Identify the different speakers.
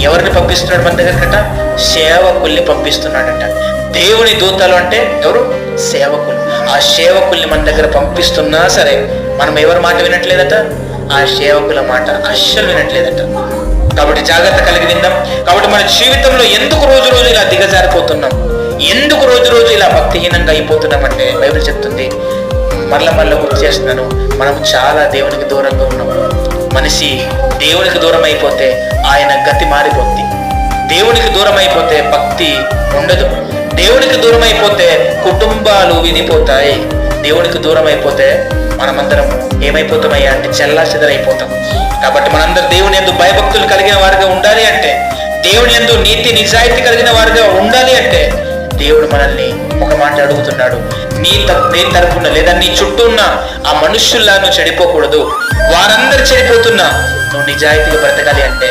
Speaker 1: ఎవరిని పంపిస్తున్నాడు మన దగ్గరకట సేవకుల్ని పంపిస్తున్నాడట. దేవుని దూతలు అంటే ఎవరు? సేవకులు. ఆ సేవకుల్ని మన దగ్గర పంపిస్తున్నా సరే మనం ఎవరి మాట వినట్లేదట? ఆ సేవకుల మాట అస్సలు వినట్లేదట. కాబట్టి జాగ్రత్త కలిగి విందాం కాబట్టి మన జీవితంలో ఎందుకు రోజు రోజు ఇలా దిగజారిపోతున్నాం? ఎందుకు రోజు రోజు ఇలా భక్తిహీనంగా అయిపోతున్నామంటే బైబిల్ చెప్తుంది మరల మరల గుర్తు చేస్తున్నాను మనం చాలా దేవునికి దూరంగా ఉన్నాం మనిషి దేవునికి దూరం అయిపోతే ఆయన గతి మారిపోద్ది. దేవునికి దూరం అయిపోతే భక్తి ఉండదు. దేవునికి దూరం అయిపోతే కుటుంబాలు విడిపోతాయి దేవునికి దూరం అయిపోతే మనమందరం ఏమైపోతామయ్యా అంటే చెల్లా చెదరైపోతాం. కాబట్టి మనందరం దేవుని ఎందు భయభక్తులు కలిగిన వారిగా ఉండాలి అంటే దేవుని ఎందు నీతి నిజాయితీ కలిగిన వారిగా ఉండాలి అంటే దేవుడు మనల్ని ఒక మాట అడుగుతున్నాడు. నీ త- నీ తరపున లేదా నీ చుట్టూ ఉన్న ఆ మనుష్యుల్లా నువ్వు చెడిపోకూడదు. వారందరు చెడిపో నువ్వు నిజాయితీగా బ్రతకాలి అంటే